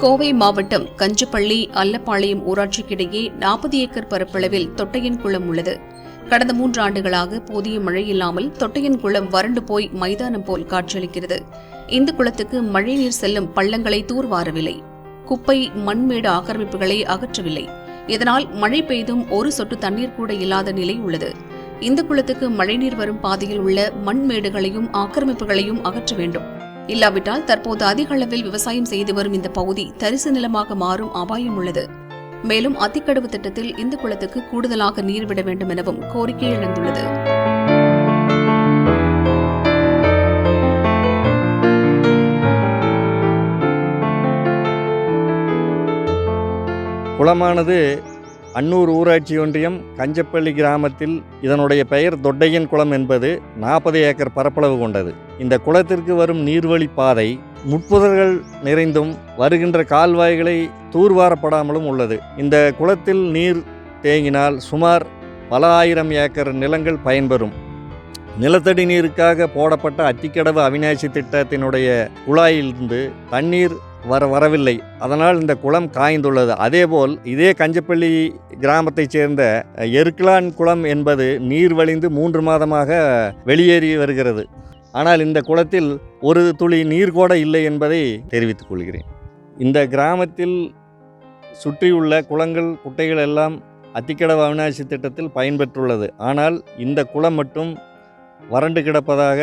கோவை மாவட்டம் கஞ்சப்பள்ளி அல்லப்பாளையம் ஊராட்சிக்கிடையே நாற்பது ஏக்கர் பரப்பளவில் தொட்டையன் குளம் உள்ளது. கடந்த மூன்று ஆண்டுகளாக போதிய மழை இல்லாமல் தொட்டையன் குளம் வறண்டு போய் மைதானம் போல் காட்சியளிக்கிறது. இந்த குளத்துக்கு மழைநீர் செல்லும் பள்ளங்களை தூர்வாரவில்லை. குப்பை மண்மேடு ஆக்கிரமிப்புகளை அகற்றவில்லை. இதனால் மழை பெய்தும் ஒரு சொட்டு தண்ணீர் கூட இல்லாத நிலை உள்ளது. இந்த குளத்துக்கு மழைநீர் வரும் பாதையில் உள்ள மண்மேடுகளையும் ஆக்கிரமிப்புகளையும் அகற்ற வேண்டும். இல்லாவிட்டால் தற்போது அதிக அளவில் விவசாயம் செய்து வரும் இந்த பகுதி தரிசு நிலமாக மாறும் அபாயம் உள்ளது. மேலும் அத்திக்கடவு திட்டத்தில் இந்த குளத்துக்கு கூடுதலாக நீர் விட வேண்டும் எனவும் கோரிக்கை எழுந்துள்ளது. குளமானது அன்னூர் ஊராட்சி ஒன்றியம் கஞ்சப்பள்ளி கிராமத்தில் இதனுடைய பெயர் தொட்டையன் குளம் என்பது நாற்பது ஏக்கர் பரப்பளவு கொண்டது. இந்த குளத்திற்கு வரும் நீர்வழி பாதை முட்புதர்கள் நிறைந்தும் வருகின்ற கால்வாய்களை தூர்வாரப்படாமலும் உள்ளது. இந்த குளத்தில் நீர் தேங்கினால் சுமார் பல ஆயிரம் ஏக்கர் நிலங்கள் பயன்பெறும். நிலத்தடி நீருக்காக போடப்பட்ட அத்திக்கடவு அவிநாசி திட்டத்தினுடைய குழாயிலிருந்து தண்ணீர் வர வரவில்லை. அதனால் இந்த குளம் காய்ந்துள்ளது. அதேபோல் இதே கஞ்சப்பள்ளி கிராமத்தைச் சேர்ந்த எருக்கலான் குளம் என்பது நீர் வழிந்து மூன்று மாதமாக வெளியேறி வருகிறது. ஆனால் இந்த குளத்தில் ஒரு துளி நீர் கூட இல்லை என்பதை தெரிவித்துக் கொள்கிறேன். இந்த கிராமத்தில் சுற்றியுள்ள குளங்கள் குட்டைகள் எல்லாம் அத்திக்கடவு அவிநாசி திட்டத்தில் பயன்பெற்றுள்ளது. ஆனால் இந்த குளம் மட்டும் வறண்டு கிடப்பதாக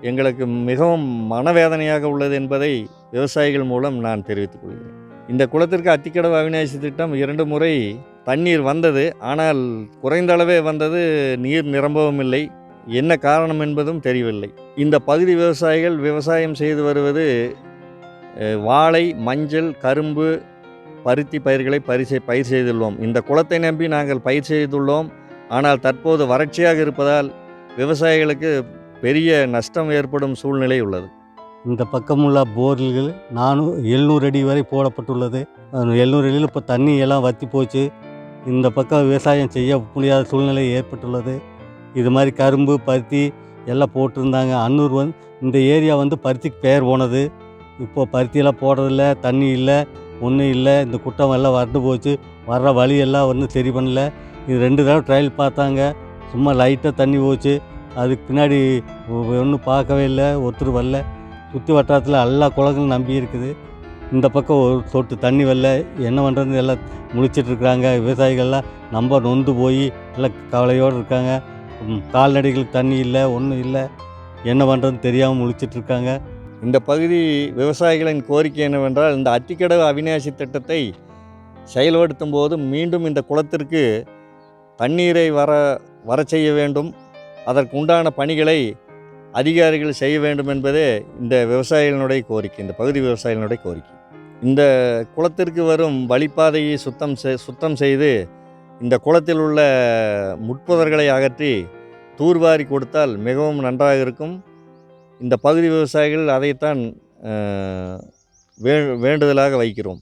எங்களுக்கு மிகவும் மனவேதனையாக உள்ளது என்பதை விவசாயிகள் மூலம் நான் தெரிவித்துக் கொள்கிறேன். இந்த குளத்திற்கு அத்திக்கடவு அவிநாசி திட்டம் இரண்டு முறை தண்ணீர் வந்தது. ஆனால் குறைந்த அளவே வந்தது. நீர் நிரம்பவும் இல்லை. என்ன காரணம் என்பதும் தெரியவில்லை. இந்த பகுதி விவசாயிகள் விவசாயம் செய்து வருவது வாழை மஞ்சள் கரும்பு பருத்தி பயிர்களை பரிசை பயிர் செய்துள்ளோம். இந்த குளத்தை நம்பி நாங்கள் பயிர் செய்துள்ளோம். ஆனால் தற்போது வறட்சியாக இருப்பதால் விவசாயிகளுக்கு பெரிய நஷ்டம் ஏற்படும் சூழ்நிலை உள்ளது. இந்த பக்கமுள்ள போர்கள் நானூறு எழுநூறு அடி வரை போடப்பட்டுள்ளது. எழுநூறு அடியில் இப்போ தண்ணி எல்லாம் வற்றி போச்சு. இந்த பக்கம் விவசாயம் செய்ய முடியாத சூழ்நிலை ஏற்பட்டுள்ளது. இது மாதிரி கரும்பு பருத்தி எல்லாம் போட்டிருந்தாங்க. அன்னூர் வந்து இந்த ஏரியா வந்து பருத்திக்கு பெயர் போனது. இப்போது பருத்தியெல்லாம் போடுறதில்ல தண்ணி இல்லை ஒன்றும் இல்லை. இந்த குட்டம் எல்லாம் வறண்டு போச்சு. வர்ற வழியெல்லாம் ஒன்றும் சரி பண்ணல. இது ரெண்டு தடவை ட்ரையல் பார்த்தாங்க. சும்மா லைட்டாக தண்ணி போச்சு. அதுக்கு பின்னாடி ஒன்றும் பார்க்கவே இல்லை. ஒருத்தர் வரல. சுற்றி வட்டாரத்தில் எல்லா குளங்களும் நம்பி இருக்குது. இந்த பக்கம் ஒரு சொட்டு தண்ணி வரல. என்ன பண்ணுறதுன்னு எல்லாம் முழிச்சிட்ருக்குறாங்க விவசாயிகள்லாம் நம்ம நொந்து போய் எல்லாம் கவலையோடு இருக்காங்க. கால்நடைகளுக்கு தண்ணி இல்லை ஒன்றும் இல்லை. என்ன பண்ணுறதுன்னு தெரியாமல் முழிச்சிட்டு இருக்காங்க. இந்த பகுதி விவசாயிகளின் கோரிக்கை என்னவென்றால் இந்த அத்திக்கடவு அவிநாசி திட்டத்தை செயல்படுத்தும் போது மீண்டும் இந்த குளத்திற்கு தண்ணீரை வர வர செய்ய வேண்டும். அதற்குண்டான பணிகளை அதிகாரிகள் செய்ய வேண்டும் என்பதே இந்த விவசாயிகளுடைய கோரிக்கை இந்த பகுதி விவசாயிகளுடைய கோரிக்கை. இந்த குளத்திற்கு வரும் வழிப்பாதையை சுத்தம் செ சுத்தம் செய்து இந்த குளத்தில் உள்ள முட்புதர்களை அகற்றி தூர்வாரி கொடுத்தால் மிகவும் நன்றாக இருக்கும். இந்த பகுதி விவசாயிகள் அதைத்தான் வே வேண்டுதலாக வைக்கிறோம்.